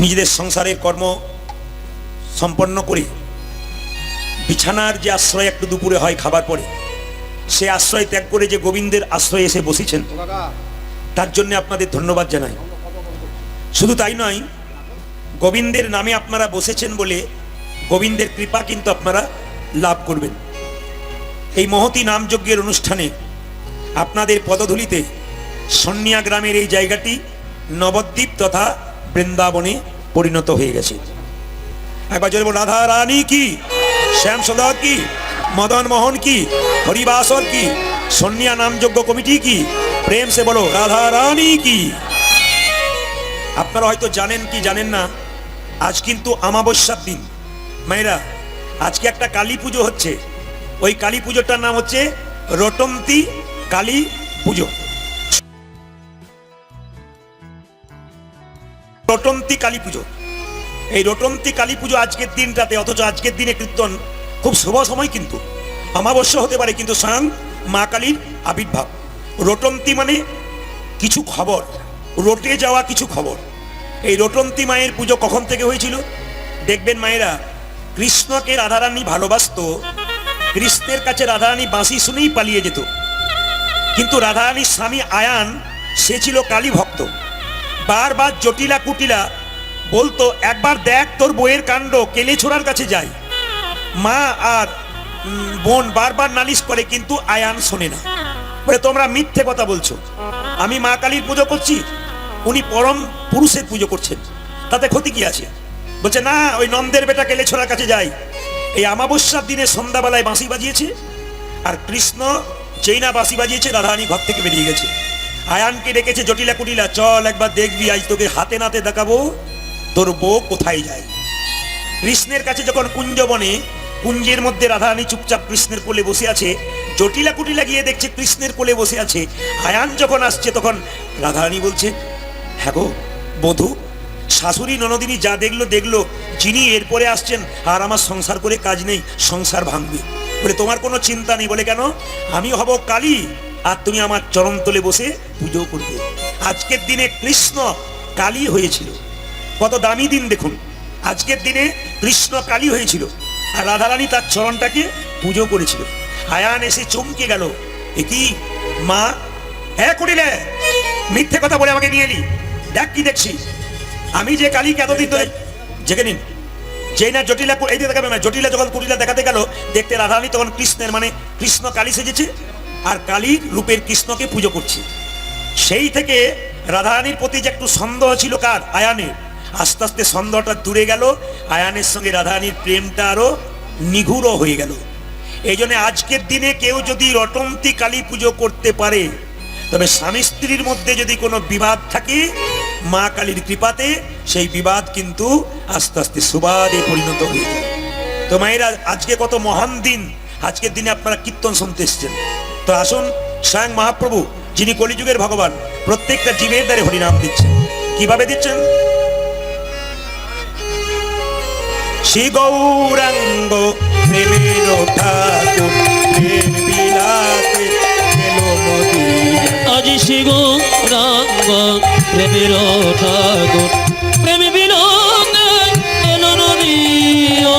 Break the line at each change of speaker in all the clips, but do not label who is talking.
নিজেদের সংসারের কর্ম সম্পন্ন করে বিছানার যে আশ্রয় একটু দুপুরে হয় খাবার পরে, সে আশ্রয় ত্যাগ করে যে গোবিন্দের আশ্রয় এসে বসেছেন, তার জন্য আপনাদের ধন্যবাদ জানাই। শুধু তাই নয়, গোবিন্দের নামে আপনারা বসেছেন বলে গোবিন্দের কৃপা কিন্তু আপনারা লাভ করবেন। এই মহতি নামযজ্ঞের অনুষ্ঠানে আপনাদের পদধূলিতে সন্নিয়া গ্রামের এই জায়গাটি নবদ্বীপ তথা বৃন্দাবনে পরিণত হয়ে গেছে। একবার বলুন, রাধা রানী কি? শ্যাম সদা কি? মদন মোহন কি? হরিবাসর কি? সন্নিয়া নামযজ্ঞ কমিটি কি? প্রেম সে বলো রাধা রানী কি? আপনারা হয়তো জানেন কি জানেন না আজ কিন্তু আমাবস্যার দিন। মায়েরা আজকে একটা কালী পুজো হচ্ছে। ওই কালী পুজোটার নাম হচ্ছে রটন্তি কালী পুজো। রটন্তি কালী পুজো। এই রটন্তি কালী পুজো আজকের দিনটাতে, অথচ আজকের দিনে কীর্তন খুব শুভ সময় কিন্তু। অমাবস্যা হতে পারে কিন্তু স্বয়ং মা কালীর আবির্ভাব। রটন্তি মানে কিছু খবর, রটে যাওয়া কিছু খবর। এই রটন্তি মায়ের পুজো কখন থেকে হয়েছিল? দেখবেন মায়েরা, কৃষ্ণকে রাধারানী ভালোবাসতো, কৃষ্ণের কাছে রাধারানী বাঁশি শুনেই পালিয়ে যেত। কিন্তু রাধারানীর স্বামী আয়ান, সে ছিল কালী ভক্ত বারবার জটিলা কুটিলা বলতো, একবার দেখ তোর বইয়ের কাণ্ড, কেলে ছোড়ার কাছে যাই? মা আর বোন বারবার নালিশ করে, কিন্তু আয়ান শোনে না। বলে, তোমরা মিথ্যে কথা বলছো। আমি মা কালীর পুজো করছি, উনি পরম পুরুষের পুজো করছেন। তাতে ক্ষতি কি আছে? বলছে, না, ওই নন্দের বেটা কেলে ছোড়ার কাছে যাই। এই আমাবস্যার দিনে সন্ধ্যাবেলায় বাঁশি বাজিয়েছে, আর কৃষ্ণ যেই না বাঁশি বাজিয়েছে, রাধারানী ঘর থেকে বেরিয়ে গেছে। আয়ানকে ডেকেছে জটিলা কুটিলা, চল একবার দেখবি, আজ তোকে হাতে নাতে দেখাবো তোর বউ কোথায় যায়। কৃষ্ণের কাছে যখন কুঞ্জ বনে, কুঞ্জের মধ্যে রাধারানী চুপচাপ কৃষ্ণের কোলে বসে আছে, জটিলা কুটিলা গিয়ে দেখছে কৃষ্ণের কোলে বসে আছে। আয়ান যখন আসছে, তখন রাধারানী বলছে হ্যাঁ গো, বধূ, শাশুড়ি ননদিনী যা দেখল দেখল। যিনি এরপরে আসছেন, আর আমার সংসার করে কাজ নেই, সংসার ভাঙবে। বলে, তোমার কোনো চিন্তা নেই? বলে, কেন? আমি হব কালী। আর তুমি আমার চরণ চরণতলে বসে পুজো করবে। আজকের দিনে কৃষ্ণ কালী হয়েছিল। কত দামি দিন দেখুন। আজকের দিনে কৃষ্ণ কালী হয়েছিল আর রাধারানী তার চরণটাকে পুজো করেছিল। আয়ান এসে চমকে গেল। এ কি? মা হ্যাঁ করিলে। মিথ্যে কথা বলে আমাকে নিয়ে এলি। দেখ কি দেখছি। আমি যে কালীকে এতদিন ধরে জেগে নিন। যেই না জটিলা এই যে দেখাবে না, জটিলা যখন কুটিলা দেখাতে গেল, দেখতে রাধারানী তখন কৃষ্ণের মানে কৃষ্ণ কালী সেজেছে। আর কালীর রূপের কৃষ্ণকে পুজো করছে। সেই থেকে রাধারানীর প্রতি যে একটু সন্দেহ ছিল কার? আয়ানের। আস্তে আস্তে সন্দেহটা দূরে গেল, আয়ানের সঙ্গে রাধারানীর প্রেমটা আরও নিঘুরও হয়ে গেল। এই জন্য আজকের দিনে কেউ যদি রটন্তি কালী পুজো করতে পারে, তবে স্বামী স্ত্রীর মধ্যে যদি কোনো বিবাদ থাকে, মা কালীর কৃপাতে সেই বিবাদ কিন্তু আস্তে আস্তে সুবাদে পরিণত হয়ে যায়। তো মায়েরা, আজকে কত মহান দিন। আজকের দিনে আপনারা কীর্তন শুনতে এসছেন। তো আসুন স্বয়ং মহাপ্রভু যিনি কলিযুগের ভগবান প্রত্যেকটা জীবের দ্বারে হরিনাম দিচ্ছেন। কীভাবে দিচ্ছেন? শ্রী গৌরাঙ্গ প্রেমের ঠাকুর প্রেম বিলাতে এলো নদীয়া।
আজি শিগো রাঙ্গ প্রেমের ঠাকুর প্রেম বিনোদে এলো নদীয়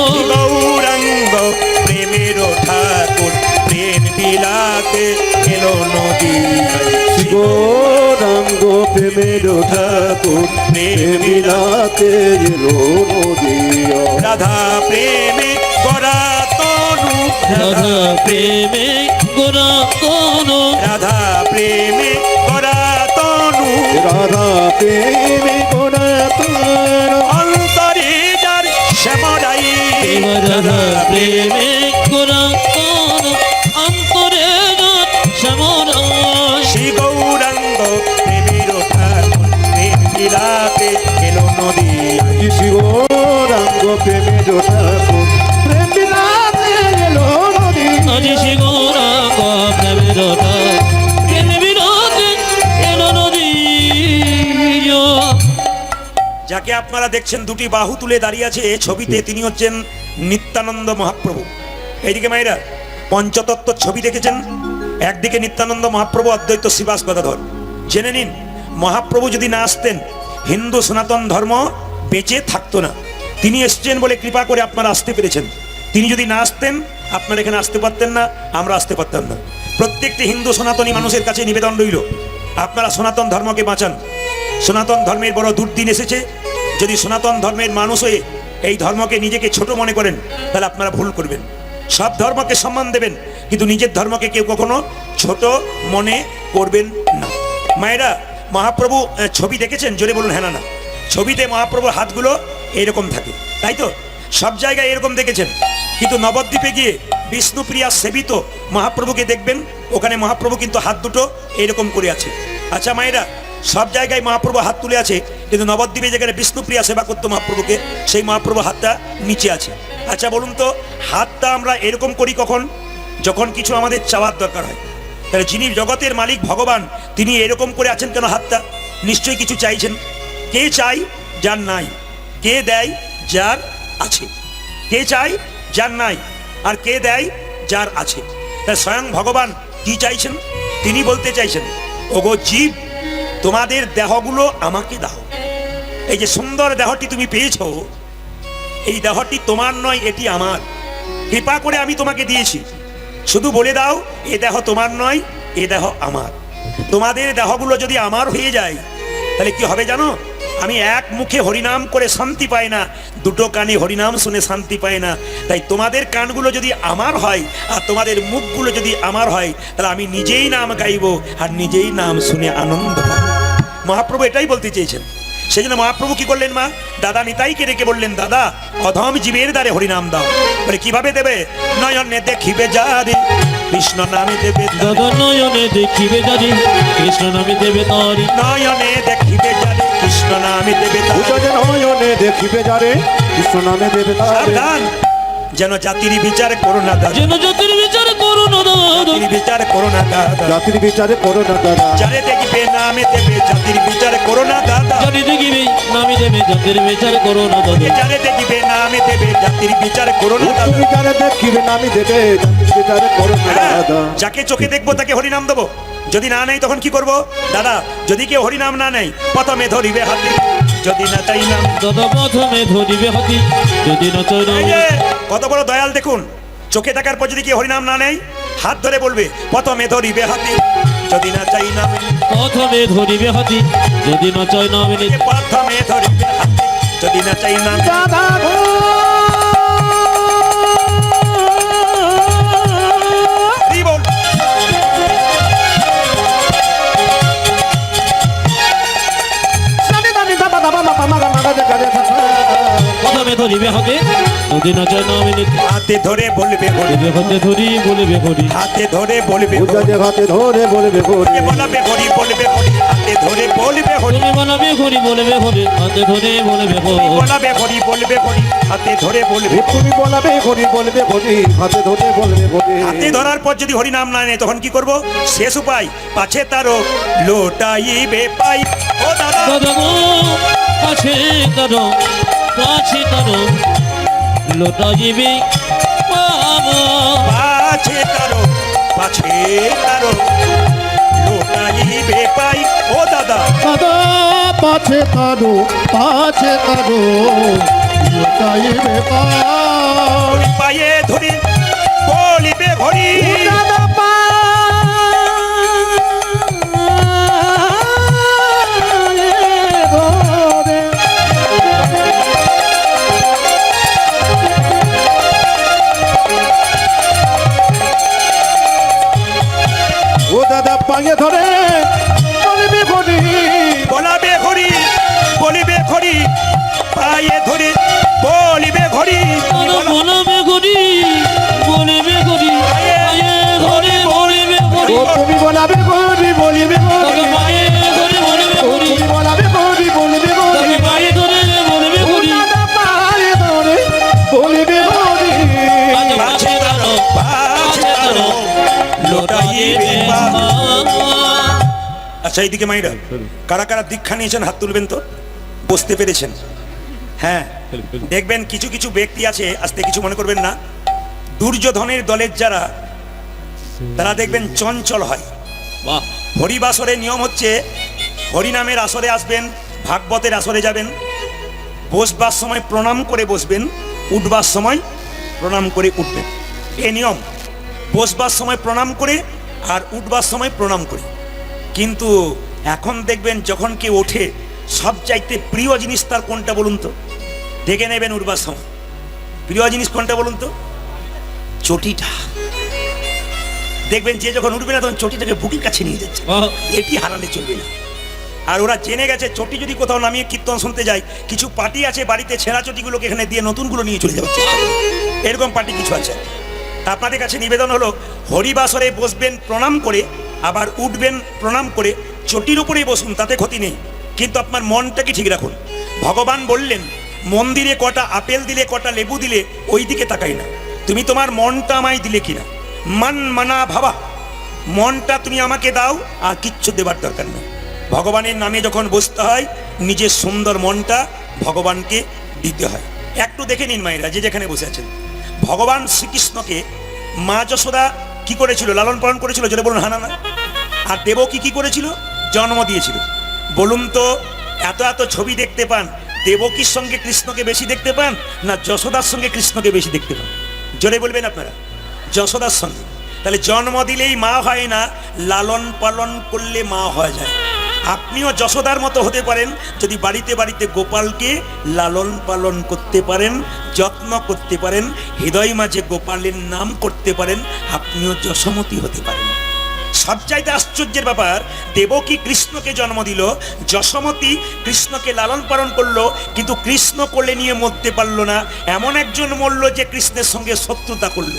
গৌরাঙ্গ প্রেমের ঠাকুর
প্রেমিলাতে এলো নদিয়া।
রাধা প্রেমে করা তনু
রাধা প্রেমে করা তনু।
রাধা প্রেমে করা তনু।
রাধা প্রেমে
এলো
আজি প্রেম এলো
যাকে আপনারা দেখছেন দুটি বাহু তুলে দাঁড়িয়ে আছে এই ছবিতে তিনি হচ্ছেন নিত্যানন্দ মহাপ্রভু। এইদিকে মায়েরা পঞ্চতত্ত্ব ছবি দেখেছেন? একদিকে নিত্যানন্দ মহাপ্রভু অদ্বৈত শিবাস গদাধর। জেনে নিন মহাপ্রভু যদি না আসতেন হিন্দু সনাতন ধর্ম বেঁচে থাকতো না। তিনি এসছেন বলে কৃপা করে আপনারা আসতে পেরেছেন। তিনি যদি না আসতেন, আপনারা এখানে আসতে পারতেন না, আমরা আসতে পারতাম না। প্রত্যেকটি হিন্দু সনাতনী মানুষের কাছে নিবেদন রইল, আপনারা সনাতন ধর্মকে বাঁচান। সনাতন ধর্মের বড় দুর্দিন এসেছে। যদি সনাতন ধর্মের মানুষ হয়ে এই ধর্মকে নিজেকে ছোট মনে করেন, তাহলে আপনারা ভুল করবেন। সব ধর্মকে সম্মান দেবেন, কিন্তু নিজের ধর্মকে কেউ কখনো ছোট মনে করবেন না। মায়েরা, মহাপ্রভু ছবি দেখেছেন? জোরে বলুন হ্যাঁ না। ছবিতে মহাপ্রভুর হাতগুলো এরকম থাকে, তাই তো? সব জায়গায় এরকম দেখেছেন। কিন্তু নবদ্বীপে গিয়ে বিষ্ণুপ্রিয়া সেবিত মহাপ্রভুকে দেখবেন, ওখানে মহাপ্রভু কিন্তু হাত দুটো এরকম করে আছে। আচ্ছা মায়েরা, সব জায়গায় মহাপ্রভু হাত তুলে আছে, কিন্তু নবদ্বীপে যেখানে বিষ্ণুপ্রিয়া সেবা করতো মহাপ্রভুকে, সেই মহাপ্রভু হাতটা নিচে আছে। আচ্ছা বলুন তো, হাতটা আমরা এরকম করি কখন? যখন কিছু আমাদের চাওয়ার দরকার হয়। তাহলে যিনি জগতের মালিক, ভগবান, তিনি এরকম করে আছেন কেন হাতটা? নিশ্চয়ই কিছু চাইছেন। কে চাই যার নাই? কে দেয় যার আছে? কে চাই যার নাই আর কে দেয় যার আছে? তা স্বয়ং ভগবান কি চাইছেন? তিনি বলতে চাইছেন, ওগো জীব, তোমাদের দেহগুলো আমাকে দাও। এই যে সুন্দর দেহটি তুমি পেয়েছ, এই দেহটি তোমার নয়, এটি আমার। কৃপা করে আমি তোমাকে দিয়েছি। শুধু বলে দাও, এ দেহ তোমার নয়, এ দেহ আমার। তোমাদের দেহগুলো যদি আমার হয়ে যায়, তাহলে কি হবে জানো? আমি এক মুখে হরিনাম করে শান্তি পাই না, দুটো কানে হরিনাম শুনে শান্তি পাই না। তাই তোমাদের কানগুলো যদি আমার হয় আর তোমাদের মুখগুলো যদি আমার হয়, তাহলে আমি নিজেই নাম গাইব আর নিজেই নাম শুনে আনন্দ পাব। মহাপ্রভু এটাই বলতে চেয়েছেন। সেই জন্য মহাপ্রভু কি করলেন মা? দাদা নিতাইকে রেখে বললেন দাদা অধম জীবের দ্বারে হরিনাম দাও। বলে কীভাবে দেবে? নয়নে দেখিবে যারে কৃষ্ণ নামে দেবে।
দাদা নয়নে দেখিবে জানি কৃষ্ণ নামে দেবে তারি।
নয়নে দেখিবে যারে কৃষ্ণ নামে দেবে তারে।
নয়নে দেখিবে যারে কৃষ্ণ নামে দেবে তারি।
সাবধান। যেন জাতির বিচার করো না দাদা।
যেন জাতির বিচার করুন দাদা।
জাতির বিচার করো না দাদা।
জাতির বিচারে করো না দাদা।
যারে দেখবে নামে দেবে জাতির বিচার করো না দাদা।
জানি দেখিবে নামি দেবে জাতির বিচার করুন দাদা।
যারে দেখবে নামে দেবে জাতির বিচার করো না দাদা।
তুমি যারে দেখিবে নামি দেবে জাতির বিচারে করো না
হ্যাঁ,
দাদা।
যাকে চোখে দেখব তাকে হরিনাম দেবো। যদি না নেই তখন কি করব? দাদা যদি কেউ হরিনাম না নেই প্রথমে ধরিবে হাতে। যদি না চাই নাম
দাদা প্রথমে ধরিবে হতি যদি না চাই
এই কত বড় দয়াল দেখুন। চোখে থাকার পর যদি কি হরিনাম না নেই হাত ধরে বলবে প্রথমে ধরিবে হাতি যদি না চাই না
প্রথমে ধরিবে হাতি যদি না চাই না
প্রথমে ধরিবে হাতি যদি না চাই না
দাদা
প্রথমে ধরিবে হাতে
ধরে বলবে হরি
হাতে ধরি বলিবে হরি
হাতে ধরে বলবে
হাতে ধরে বলবে গোরে
বলবে হরি বলবে হরি হাতে ধরে বলবে হরি
তুমি হরি বলবে হরি হাতে ধরে বলবে হরি
বলাবে হরি বলবে হরি হাতে ধরে বলবে
তুমি বলাবে হরি বলবে হরি হাতে ধরে বলবে হরি
হাতে ধরার পর যদি হরি নাম না নেয় তখন কি করব শেষ উপায় পাছে তারও লোটাইবে পাই ও দাদা
কাছে তারো কাছে তারো লোটা বাবা
পাছে তারও পাছে তারও লোটাইবে পাই। ও দাদা
দাদা পাছে তারো পাছে তারো লুটাইবে
এইদিকে মাইরা। কারা কারা দীক্ষা নিয়েছেন হাত তুলবেন তো? বসতে পেরেছেন। হ্যাঁ দেখবেন কিছু কিছু ব্যক্তি আছে আস্তে কিছু মনে করবেন না। দুর্যোধনের দলের যারা তারা দেখবেন চঞ্চল হয়। হরিবাসরের নিয়ম হচ্ছে হরিনামের আসরে আসবেন ভাগবতের আসরে যাবেন বসবার সময় প্রণাম করে বসবেন উঠবার সময় প্রণাম করে উঠবেন। এ নিয়ম বসবার সময় প্রণাম করে আর উঠবার সময় প্রণাম করে। কিন্তু এখন দেখবেন যখন কেউ ওঠে সব চাইতে প্রিয় জিনিস তার কোনটা বলুন তো? দেখে নেবেন উঠবার সময় প্রিয় জিনিস কোনটা বলুন তো? চটিটা। দেখবেন যে যখন উঠবে না তখন চটিটাকে বুকের কাছে নিয়ে যাচ্ছে। এটি হারালে চলবে না। আর ওরা জেনে গেছে চটি যদি কোথাও নামিয়ে কীর্তন শুনতে যায় কিছু পার্টি আছে বাড়িতে ছেঁড়া চটিগুলোকে এখানে দিয়ে নতুনগুলো নিয়ে চলে যাওয়ার চেষ্টা এরকম পার্টি কিছু আছে। আপনাদের কাছে নিবেদন হলো হরিবাসরে বসবেন প্রণাম করে আবার উঠবেন, প্রণাম করে চটির উপরেই বসুন, তাতে ক্ষতি নেই। কিন্তু আপনার মনটাকে ঠিক রাখুন? ভগবান বললেন, মন্দিরে কটা আপেল দিলে, কটা লেবু দিলে ওই দিকে তাকাই না। তুমি তোমার মনটা আমায় দিলে কিনা? মান মানা ভাবা। মনটা তুমি আমাকে দাও, আর কিচ্ছু দেবার দরকার নেই। ভগবানের নামে যখন বসতে হয়, নিজের সুন্দর মনটা ভগবানকে দিতে হয়। একটু দেখে নিন মায়েরা, যে যেখানে বসে আছেন। ভগবান শ্রীকৃষ্ণকে মা যশোদা কি করেছিল? লালন পালন করেছিল? জলে বলুন হানা না আর দেবকী কি করেছিল? জন্ম দিয়েছিল। বলুন তো, এত এত ছবি দেখতে পান। দেবকীর সঙ্গে কৃষ্ণকে বেশি দেখতে পান? না যশোদার সঙ্গে কৃষ্ণকে বেশি দেখতে পান? জোরে বলবেন আপনারা। যশোদার সঙ্গে। তাহলে জন্ম দিলেই মা হয় না, লালন পালন করলে মা হয়ে যায়। আপনিও যশোদার মতো হতে পারেন, যদি বাড়িতে বাড়িতে গোপালকে লালন পালন করতে পারেন, যত্ন করতে পারেন, হৃদয় মাঝে গোপালের নাম করতে পারেন, আপনিও যশোমতী হতে পারেন। সবচাইতে আশ্চর্যের ব্যাপার দেবকী কৃষ্ণকে জন্ম দিল, যশোমতী কৃষ্ণকে লালন পালন করল, কিন্তু কৃষ্ণ কোলে নিয়ে মরতে পারল না, এমন একজন মরল যে কৃষ্ণের সঙ্গে শত্রুতা করল।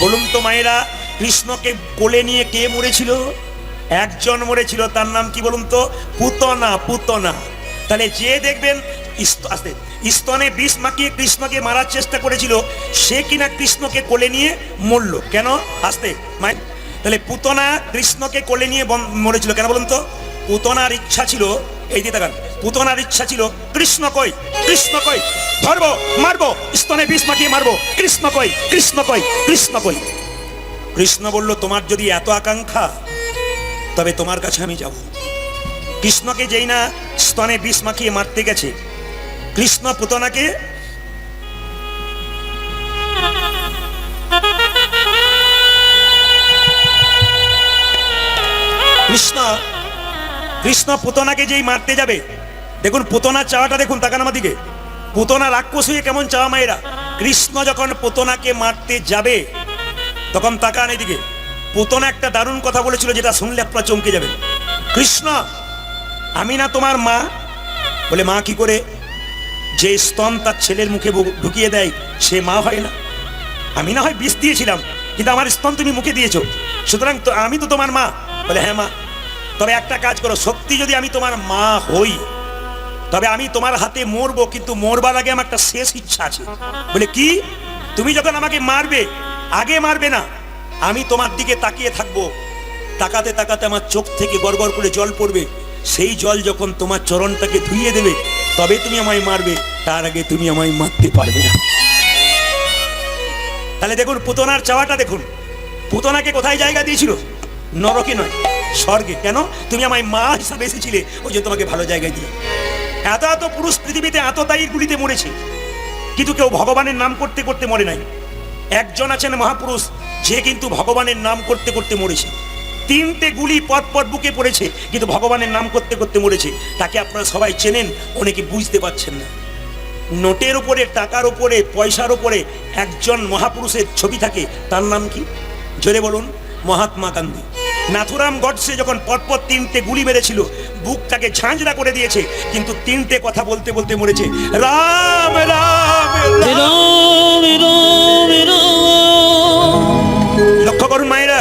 বলুন তো মায়েরা, কৃষ্ণকে কোলে নিয়ে কে মরেছিল? একজন মরেছিল, তার নাম কি বলুন তো? পুতনা পুতনা। তাহলে যে দেখবেন আস্তে, স্তনে বিষ মাখিয়ে কৃষ্ণকে মারার চেষ্টা করেছিল, সে কিনা কৃষ্ণকে কোলে নিয়ে মরল। কেন? আসতে মাই তাহলে পুতনা কৃষ্ণকে কোলে নিয়ে মরেছিল, কেন বলুন তো? পুতনার ইচ্ছা ছিল, এই দিয়ে তাকান, পুতনার ইচ্ছা ছিল, কৃষ্ণ কই? কৃষ্ণ কই? ধরবো, মারবো, স্তনে বিষ মাখিয়ে মারবো, কৃষ্ণ কই? কৃষ্ণ কই? কৃষ্ণ কই? কৃষ্ণ বলল, তোমার যদি এত আকাঙ্ক্ষা তবে তোমার কাছে আমি যাব। কৃষ্ণকে যেই না স্তনে বিষ মাখিয়ে মারতে গেছে, কৃষ্ণ পুতনাকে কৃষ্ণ কৃষ্ণ পুতনাকে যেই মারতে যাবে, দেখুন পুতনার চাওয়াটা দেখুন তাকান আমার দিকে। পুতনা রাক্ষস হয়ে কেমন চাওয়া মায়েরা। কৃষ্ণ যখন পুতনাকে মারতে যাবে, তখন তাকান এদিকে। পুতনা একটা দারুণ কথা বলেছিল যেটা শুনলে আপনারা চমকে যাবেন কৃষ্ণ, আমি না তোমার মা? বলে মা কি করে? যে স্তন তার ছেলের মুখে ঢুকিয়ে দেয়, সে মা হয় না। আমি না হয় বিষ দিয়েছিলাম, কিন্তু আমার স্তন তুমি মুখে দিয়েছ। সুতরাং আমি তো তোমার মা। বলে হ্যাঁ মা, তবে একটা কাজ করো, সত্যি যদি আমি তোমার মা হই, তবে আমি তোমার হাতে মরবো, কিন্তু মরবার আগে আমার একটা শেষ ইচ্ছা আছে। বলে কি? তুমি যখন আমাকে মারবে, আগে মারবে না আমি তোমার দিকে তাকিয়ে থাকব। তাকাতে তাকাতে আমার চোখ থেকে গড়গড় করে জল পড়বে। সেই জল যখন তোমার চরণটাকে ধুইয়ে দেবে, তবে তুমি আমায় মারবে। তার আগে তুমি আমায় মারতে পারবে না। তাহলে দেখুন, পুতনার চাওয়াটা দেখুন। পুতনাকে কোথায় জায়গা দিয়েছিল? নরকে নয়, স্বর্গে। কেন? তুমি আমায় মা হিসাবে এসেছিলে। ওই যে তোমাকে ভালো জায়গায় দিলাম। এত এত পুরুষ পৃথিবীতে এত দায়ীর গুলিতে মরেছে। কিন্তু কেউ ভগবানের নাম করতে করতে মরে নাই। একজন আছেন মহাপুরুষ, যে কিন্তু ভগবানের নাম করতে করতে মরেছে। তিনটে গুলি পথ পথ বুকে পড়েছে, কিন্তু ভগবানের নাম করতে করতে মরেছে। তাকে আপনারা সবাই চেনেন, অনেকে বুঝতে পারছেন না। নোটের ওপরে টাকার ওপরে পয়সার ওপরে একজন মহাপুরুষের ছবি থাকে। তার নাম কি? জোরে বলুন, মহাত্মা গান্ধী। নাথুরাম গডসে যখন পরপর তিনটে গুলি মেরেছিল, বুকটাকে ঝাঁঝরা করে দিয়েছে, কিন্তু তিনটে কথা বলতে বলতে মরেছে। রাম রাম লক্ষ্য করুন মায়েরা,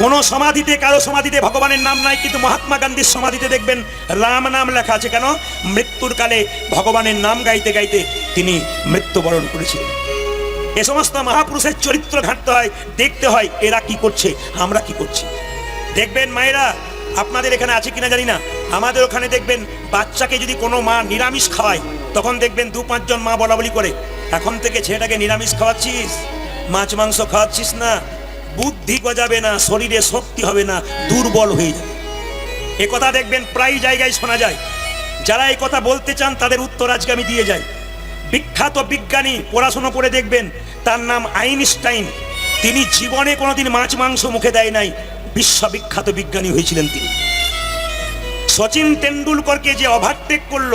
কোন সমাধিতে, কারও সমাধিতে ভগবানের নাম নাই, কিন্তু মহাত্মা গান্ধীর সমাধিতে দেখবেন রাম নাম লেখা আছে কেন? মৃত্যুর কালে ভগবানের নাম গাইতে গাইতে তিনি মৃত্যুবরণ করেছিলেন। এ সমস্ত মহাপুরুষের চরিত্র ঘাঁটতে হয়, দেখতে হয় এরা কি করছে, আমরা কি করছি। দেখবেন মায়েরা, আপনাদের এখানে আছে কিনা জানি না, আমাদের ওখানে দেখবেন বাচ্চাকে যদি কোনো মা নিরামিষ খাওয়ায়, তখন দেখবেন দু পাঁচজন মা বলা বলি করে, এখন থেকে ছেলেটাকে নিরামিষ খাওয়াচ্ছিস? মাছ, মাংস খাওয়াচ্ছিস না? বুদ্ধি গজাবে না, শরীরে শক্তি হবে না, দুর্বল হয়ে যাবে। এ কথা দেখবেন প্রায় জায়গায় শোনা যায়। যারা এই কথা বলতে চান, তাদের উত্তর আজকে আমি দিয়ে যাই। বিখ্যাত বিজ্ঞানী পড়াশোনা করে দেখবেন, তার নাম আইনস্টাইন। তিনি জীবনে কোনোদিন মাছ মাংস মুখে দেয় নাই, বিশ্ববিখ্যাত বিজ্ঞানী হয়েছিলেন তিনি। সচিন তেন্ডুলকরকে যে ওভারটেক করল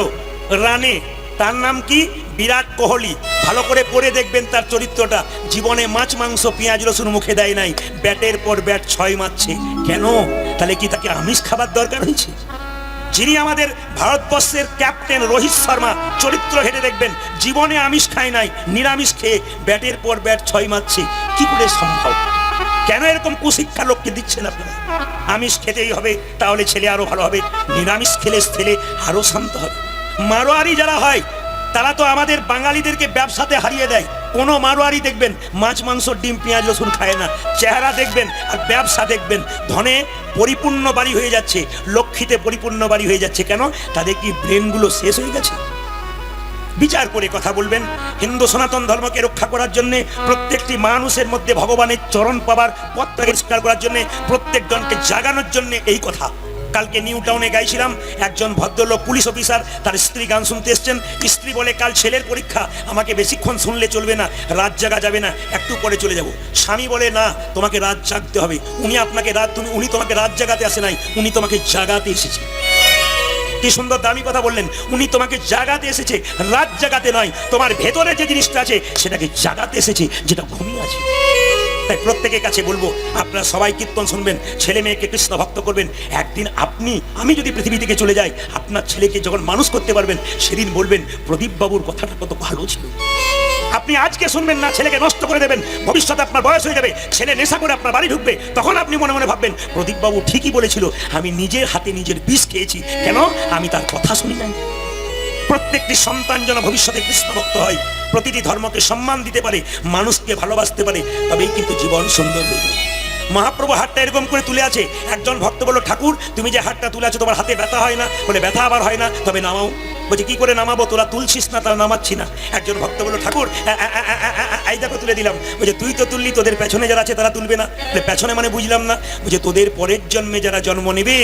রানে, তার নাম কি? বিরাট কোহলি। ভালো করে পড়ে দেখবেন তার চরিত্রটা। জীবনে মাছ মাংস, পেঁয়াজ, রসুন মুখে দেয় নাই। ব্যাটের পর ব্যাট ছয় মারছে। কেন? তাহলে কি তাকে আমিষ খাবার দরকার হয়েছে? যিনি আমাদের ভারতবর্ষের ক্যাপ্টেন রোহিত শর্মা চরিত্র হেঁটে দেখবেন, জীবনে আমিষ খায় নাই, নিরামিষ খেয়ে ব্যাটের পর ব্যাট ছয় মারছে। কি করে সম্ভব? কেন এরকম কুশিক্ষা লোককে দিচ্ছেন আপনারা? আমিষ খেতেই হবে, তাহলে ছেলে আরও ভালো হবে। নিরামিষ খেলে ছেলে আরও শান্ত হবে। মারোয়ারি যারা হয়, তারা তো আমাদের বাঙালিদেরকে ব্যবসাতে হারিয়ে দেয়। কোনো মারোয়ারি দেখবেন, মাছ, মাংস, ডিম, পেঁয়াজ, রসুন খায় না। চেহারা দেখবেন আর ব্যবসা দেখবেন, ধনে পরিপূর্ণ বাড়ি হয়ে যাচ্ছে, লক্ষ্মীতে পরিপূর্ণ বাড়ি হয়ে যাচ্ছে। কেন? তাদের কি ব্রেনগুলো শেষ হয়ে গেছে? বিচার করে কথা বলবেন। হিন্দু সনাতন ধর্মকে রক্ষা করার জন্য, প্রত্যেকটি মানুষের মধ্যে ভগবানের চরণ পাবার পথটাকে পরিষ্কার করার জন্য, প্রত্যেকজনকে জাগানোর জন্য এই কথা। কালকে নিউ টাউনে গাইছিলাম। একজন ভদ্রলোক পুলিশ অফিসার, তার স্ত্রী গান শুনতে এসছেন। স্ত্রী বলে, কাল ছেলের পরীক্ষা, আমাকে বেশিক্ষণ শুনলে চলবে না, রাত জাগা যাবে না, একটু পরে চলে যাব। স্বামী বলে, না, তোমাকে রাত জাগতে হবে। উনি আপনাকে রাত, তুমি, উনি তোমাকে রাত জাগাতে আসে নাই, উনি তোমাকে জাগাতে এসেছে। কি সুন্দর দামি কথা বললেন, উনি তোমাকে জাগাতে এসেছে, রাত জাগাতে নয়, তোমার ভেতরে যে জিনিসটা আছে, সেটাকে জাগাতে এসেছে, যেটা ঘুমিয়ে আছে। তাই প্রত্যেকের কাছে বলব, আপনারা সবাই কীর্তন শুনবেন, ছেলে মেয়েকে কৃষ্ণ ভক্ত করবেন। একদিন আপনি, আমি যদি পৃথিবী থেকে চলে যাই, আপনার ছেলেকে যখন মানুষ করতে পারবেন, সেদিন বলবেন, প্রদীপ বাবুর কথাটা কত ভালো ছিল। আপনি আজকে শুনবেন না, ছেলেকে নষ্ট করে দেবেন, ভবিষ্যতে আপনার বয়স হয়ে যাবে, ছেলে নেশা করে আপনার বাড়ি ঢুকবে, তখন আপনি মনে মনে ভাববেন, প্রদীপ বাবু ঠিকই বলেছিল, আমি নিজের হাতে নিজের বিষ খেয়েছি। কেন? আমি তার কথা শুনি নাই। প্রত্যেকটি সন্তান যেন ভবিষ্যতে কৃষ্ণ ভক্ত হয়। প্রতিটি ধর্মকে সম্মান দিতে পারে, মানুষকে ভালোবাসতে পারে, তবেই কিন্তু জীবন সুন্দর হয়ে যাবে। মহাপ্রভু হাতটা এরকম করে তুলে আছে, একজন ভক্ত বলল, ঠাকুর, তুমি যে হাতটা তুলে আছো, তোমার হাতে ব্যথা হয় না? বলে, ব্যথা আবার হয় না, তবে নামাও। বলছে, কি করে নামাবো? তোরা তুলছিস না, তারা নামাচ্ছি না। একজন ভক্ত বলল, ঠাকুর এই দেখো, তুলে দিলাম। বলছে, তুই তো তুললি, তোদের পেছনে যারা আছে, তারা তুলবে না। পেছনে মানে বুঝলাম না। বলছে, তোদের পরের জন্মে যারা জন্ম নেবে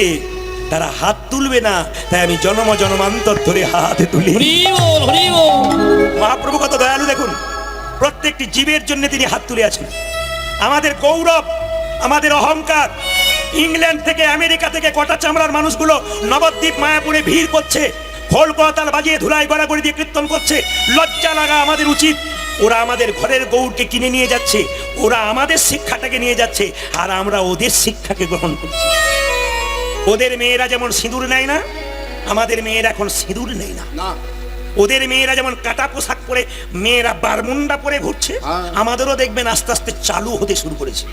তারা হাত তুলবে না তাই আমি জনম জনমান্তর ধরে হাতে তুলি। মহাপ্রভু কত দয়ালু দেখুন প্রত্যেকটি জীবের জন্য তিনি হাত তুলে আছেন। আমাদের গৌরব আমাদের অহংকার ইংল্যান্ড থেকে আমেরিকা থেকে কটা চামড়ার মানুষগুলো নবদ্বীপ মায়াপুরে ভিড় করছে খোল করতাল বাজিয়ে ধুলাই গড়াগড়ি দিয়ে কীর্তন করছে। লজ্জা লাগা আমাদের উচিত। ওরা আমাদের ঘরের গৌরকে কিনে নিয়ে যাচ্ছে ওরা আমাদের শিক্ষাটাকে নিয়ে যাচ্ছে আর আমরা ওদের শিক্ষাকে গ্রহণ করছি। ওদের মেয়েরা যেমন সিঁদুর নেয় না আমাদের মেয়েরা এখন সিঁদুর নেয় না। ওদের মেয়েরা যেমন কাটা পোশাক পরে মেয়েরা বারমুন্ডা পরে ঘুরছে
হ্যাঁ।
আমাদেরও দেখবেন আস্তে আস্তে চালু হতে শুরু করেছে।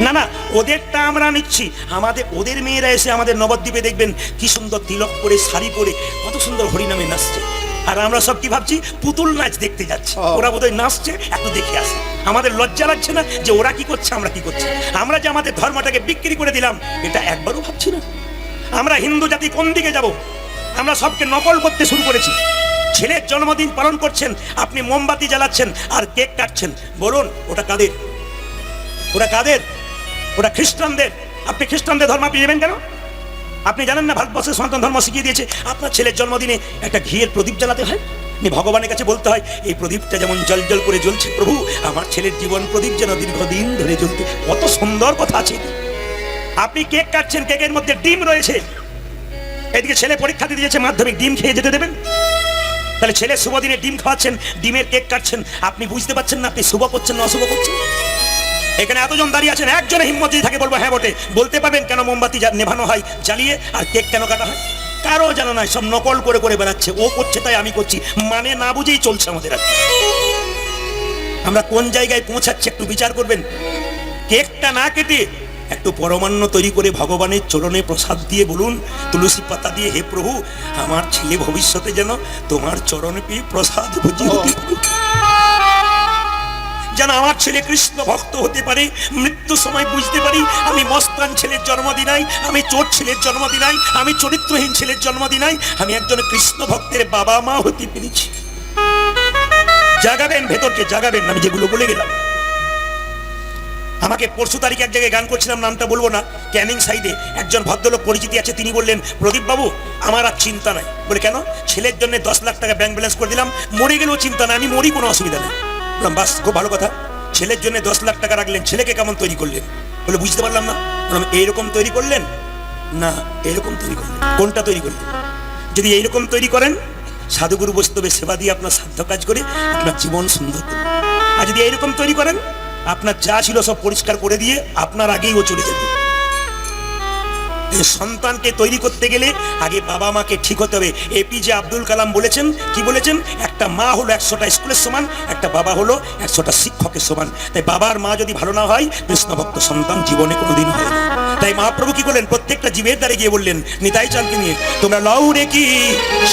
না না ওদেরটা আমরা নিচ্ছি। আমাদের ওদের মেয়েরা এসে আমাদের নবদ্বীপে দেখবেন কি সুন্দর তিলক পরে শাড়ি পরে কত সুন্দর হরিনামে নাচছে। আর আমরা সব কি ভাবছি? পুতুল নাচ দেখতে যাচ্ছি। ওরা বোধহয় নাচছে একটু দেখে আসি। আমাদের লজ্জা লাগছে না যে ওরা কি করছে আমরা কি করছি? আমরা যে আমাদের ধর্মটাকে বিক্রি করে দিলাম এটা একবারও ভাবছি না। আমরা হিন্দু জাতি কোন দিকে যাব? আমরা সবকে নকল করতে শুরু করেছি। ছেলের জন্মদিন পালন করছেন আপনি মোমবাতি জ্বালাচ্ছেন আর কেক কাটছেন। বলুন ওটা কাদের? ওটা কাদের? ওটা খ্রিস্টানদের? আপনি খ্রিস্টানদের ধর্ম আপনি নেবেন কেন? আপনি জানেন না, ভারতবর্ষের সনাতন ধর্ম শিখিয়ে দিয়েছে। আপনার ছেলের জন্মদিনে একটা ঘিয়ের প্রদীপ জ্বালাতে হয়। ভগবানের কাছে বলতে হয়, এই প্রদীপটা যেমন জল জল করে জ্বলছে প্রভু, আমার ছেলের জীবন প্রদীপ যেন দীর্ঘদিন ধরে জ্বলতে কত সুন্দর কথা আছে আপনি কেক কাটছেন, কেকের মধ্যে ডিম রয়েছে। এদিকে ছেলে পরীক্ষা দিতে যাচ্ছে, মাধ্যমিক ডিম খেয়ে যেতে দেবেন। তাহলে ছেলে শুভ দিনে ডিম খাওয়াচ্ছেন, ডিমের কেক কাটছেন। আপনি বুঝতে পারছেন না, আপনি শুভ করছেন না অশুভ করছেন? এখানে এতজন দাঁড়িয়ে আছেন একজনে হিম্মত যদি থাকে বলব হ্যাঁ বটে। বলতে পারবেন কেন মোমবাতি নেভানো হয় জ্বালিয়ে আর কেক কেন কাটা হয়? কারও জানা নাই সব নকল করে করে বেড়াচ্ছে। ও করছে তাই আমি করছি। মানে না বুঝেই চলছে আমাদের আর আমরা কোন জায়গায় পৌঁছাচ্ছি একটু বিচার করবেন? কেকটা না কেটে একটু পরমান্ন তৈরি করে ভগবানের চরণে প্রসাদ দিয়ে বলুন তুলসী পাতা দিয়ে হে প্রভু আমার ছেলে ভবিষ্যতে যেন তোমার চরণে পেয়ে প্রসাদ হতে পারে। যেন আমার ছেলে কৃষ্ণ ভক্ত হতে পারে, মৃত্যু সময় বুঝতে পারি, আমি মস্তান ছেলের জন্মদিন জন্মদিনাই, আমি চোর ছেলের জন্মদিন জন্মদিনাই, আমি চরিত্রহীন ছেলের জন্মদিন জন্মদিনাই, আমি একজন কৃষ্ণ ভক্তের বাবা মা হতে পেরেছি। জাগাবেন ভেতরকে জাগাবেন, আমি যেগুলো বলে গেলাম। আমাকে পরশু তারিখ এক জায়গায় গান করছিলাম, নামটা বলব না, ক্যানিং সাইডে একজন ভদ্রলোক পরিচিতি আছে, তিনি বললেন প্রদীপ বাবু আমার আর চিন্তা নাই। বলে, কেন? ছেলের জন্য দশ লাখ টাকা ব্যাংক ব্যালেন্স করে দিলাম, মরে গেলেও চিন্তা নাই, আমি মরি, কোনো অসুবিধা নেই। বললাম বাস, খুব ভালো কথা। ছেলের জন্য দশ লাখ টাকা রাখলেন, ছেলেকে কেমন তৈরি করলেন? বলে, বুঝতে পারলাম না। বললাম, এইরকম তৈরি করলেন? না এরকম তৈরি করলেন। কোনটা তৈরি করলেন? যদি এইরকম তৈরি করেন, সাধুগুরু বৈষ্ণবের সেবা দিয়ে আপনার সাধ্য কাজ করে আপনার জীবন সুন্দর করবে। আর যদি এইরকম তৈরি করেন, আপনার যা ছিল সব পরিষ্কার করে দিয়ে আপনার আগেই ও চলে যাবে। সন্তানকে তৈরি করতে গেলে আগে বাবা মাকে ঠিক হতে হবে। এপিজে আব্দুল কালাম বলেছেন, কি বলেছেন? একটা মা হলো একশোটা স্কুলের সমান, একটা বাবা হলো একশোটা শিক্ষকের সমান। তাই বাবার মা যদি ভালো না হয় কৃষ্ণ ভক্ত সন্তান জীবনে কোনোদিন হয় না। তাই মহাপ্রভু কি করলেন? প্রত্যেকটা জীবের দ্বারে গিয়ে বললেন, নিতাই চালকে নিয়ে, তোমরা লও রে কি?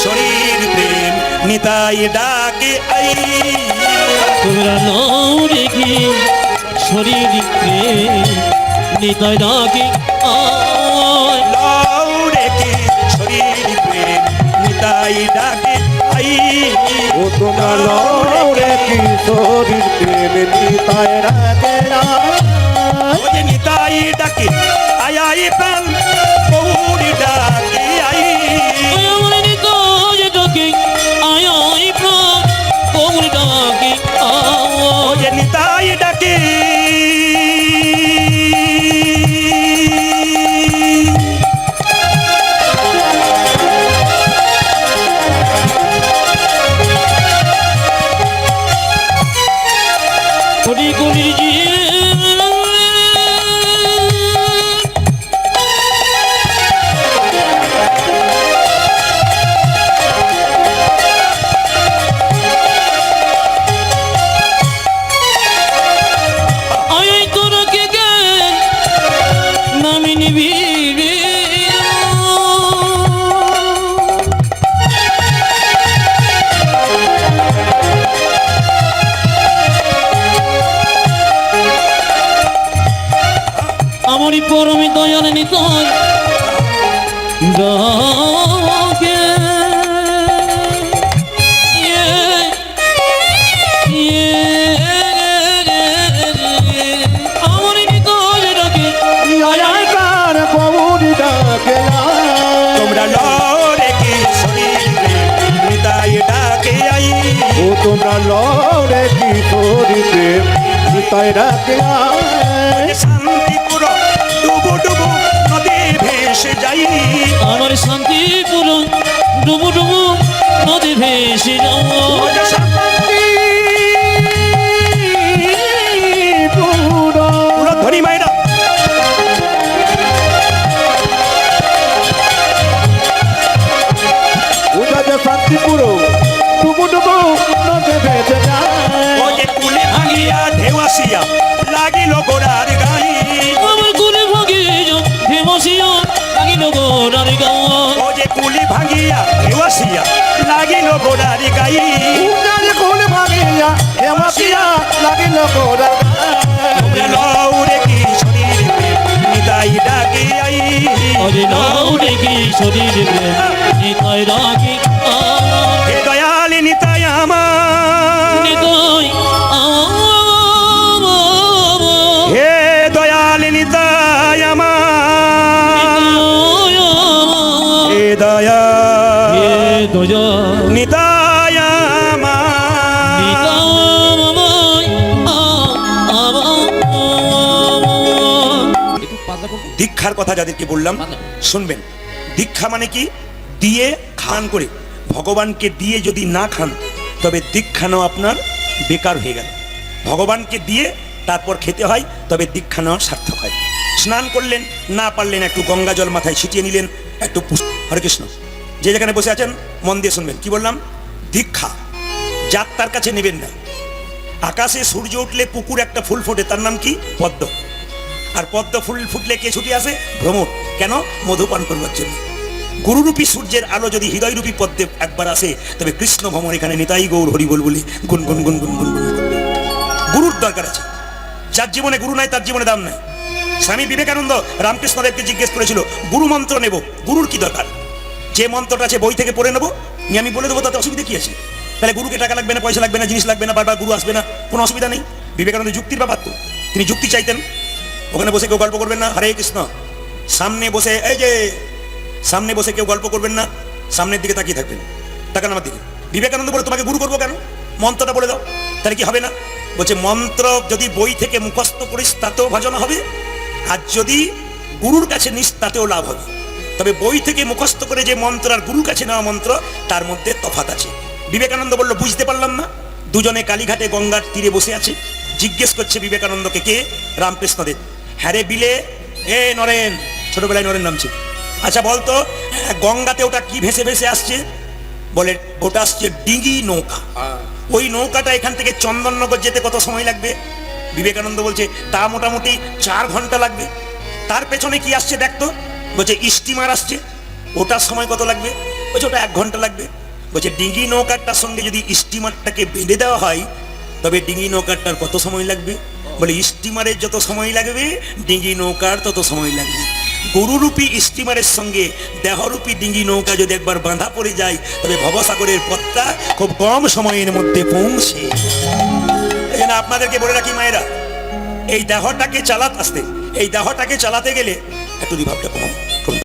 শরীর প্রেম, নিতাই ডাকে
তোমরা
রে কি? শরীর প্রেম, নিতাই ডাকে
ও তোমরা লড়ে কিশোরীর প্রেম নিতায় রাতে
নিতাই ডাকে আই প্রাণ গৌরী ডাকে আই।
ডাকে। আমারই পরমে দয়াল ডাকে ইয়ে, ইয়ে,
কার।
তোমরা লড়ে কি
নিতায়।
শান্তিপুর ডুবু নদী ভেসে যাই।
আমার শান্তিপুর ডুবু ডুবু নদী ভেসে যাও।
লাগিল
গোরা।
তোমরা লউরে কি শরীর প্রেম নিতাই ডাকে আই।
অরে নাও দেখি শরীর নিতাই রাখি
হে দয়াল নিতাই আমার।
নিতাই
হে দয়াল নিতাই আমার। হে দয়া
দয়া।
নিতাই দীক্ষার কথা যাদেরকে বললাম শুনবেন। দীক্ষা মানে কি? দিয়ে খান করে। ভগবানকে দিয়ে যদি না খান তবে দীক্ষা নেওয়া আপনার বেকার হয়ে গেল। ভগবানকে দিয়ে তারপর খেতে হয় তবে দীক্ষা নেওয়া সার্থক হয়। স্নান করলেন না পারলেন একটু গঙ্গা জল মাথায় ছিটিয়ে নিলেন একটু হরে কৃষ্ণ। যে যেখানে বসে আছেন মন দিয়ে শুনবেন। কি বললাম? দীক্ষা। যার তার কাছে নেবেন না। আকাশে সূর্য উঠলে পুকুর একটা ফুল ফোটে তার নাম কি? পদ্ম। আর পদ্ম ফুল ফুটলে কে ছুটি আসে? ভ্রমণ। কেন? মধুপান করবার জন্য। গুরুরূপী সূর্যের আলো যদি হৃদয়রূপী পদ্মে একবার আসে, তবে কৃষ্ণ ভ্রমণ এখানে নিতাই গৌর হরি বল বলি গুন গুন গুন গুন গুন গুরুর দরকার আছে। যার জীবনে গুরু নাই, তার জীবনে দাম নাই। স্বামী বিবেকানন্দ রামকৃষ্ণদেবকে জিজ্ঞেস করেছিল, গুরু মন্ত্র নেব? গুরুর কি দরকার? যে মন্ত্রটা আছে বই থেকে পড়ে নেব? নিয়ে আমি বলে দেবো, তাতে অসুবিধা কি আছে? তাহলে গুরুকে টাকা লাগবে না, পয়সা লাগবে না, জিনিস লাগবে না, বারবার গুরু আসবে না, কোনো অসুবিধা নেই। বিবেকানন্দ যুক্তির ব্যাপার তো। তিনি যুক্তি চাইতেন। ওখানে বসে কেউ গল্প করবেন না। হরে কৃষ্ণ। সামনে বসে, এই যে, সামনে বসে কেউ গল্প করবেন না, সামনের দিকে তাকিয়ে থাকবেন। তাকান আমার দিকে। বিবেকানন্দ বলে, তোমাকে গুরু করব কেন? মন্ত্রটা বলে দাও। তাহলে কি হবে না? বলছে, মন্ত্র যদি বই থেকে মুখস্থ করিস, তাতেও ভজন হবে। আর যদি গুরুর কাছে নিস, তাতেও লাভ হবে। তবে বই থেকে মুখস্থ করে যে মন্ত্র আর গুরুর কাছে নেওয়া মন্ত্র, তার মধ্যে তফাত আছে। বিবেকানন্দ বলল, বুঝতে পারলাম না। দুজনে কালীঘাটে গঙ্গার তীরে বসে আছে। জিজ্ঞেস করছে বিবেকানন্দকে কে? রামকৃষ্ণদেব। হ্যারে বিলে। এ নরেন ছোটবেলায় নরেন নামছে। আচ্ছা বলতো হ্যাঁ, গঙ্গাতে ওটা কি ভেসে ভেসে আসছে? বলে ওটা আসছে ডিঙি নৌকা। ওই নৌকাটা এখান থেকে চন্দননগর যেতে কত সময় লাগবে? বিবেকানন্দ বলছে তা মোটামুটি চার ঘণ্টা লাগবে। তার পেছনে কি আসছে দেখতো বলছে স্টিমার আসছে। ওটার সময় কত লাগবে? বলছে ওটা এক ঘণ্টা লাগবে। বলছে ডিঙি নৌকারটার সঙ্গে যদি স্টিমারটাকে বেঁধে দেওয়া হয় তবে ডিঙি নৌকারটার কত সময় লাগবে? বলে, স্টিমারের যত সময় লাগবে ডিঙ্গি নৌকার তত সময় লাগবে। গরুরূপী স্টিমারের সঙ্গে দেহরূপী ডিঙ্গি নৌকা যদি একবার বাঁধা পড়ে যায়, তবে ভবসাগরের পথটা খুব কম সময়ের মধ্যে পৌঁছে। এখানে আপনাদেরকে বলে রাখি মায়েরা, এই দেহটাকে চালাতে আসতে এই দেহটাকে চালাতে গেলে একটু রিভাবটা কম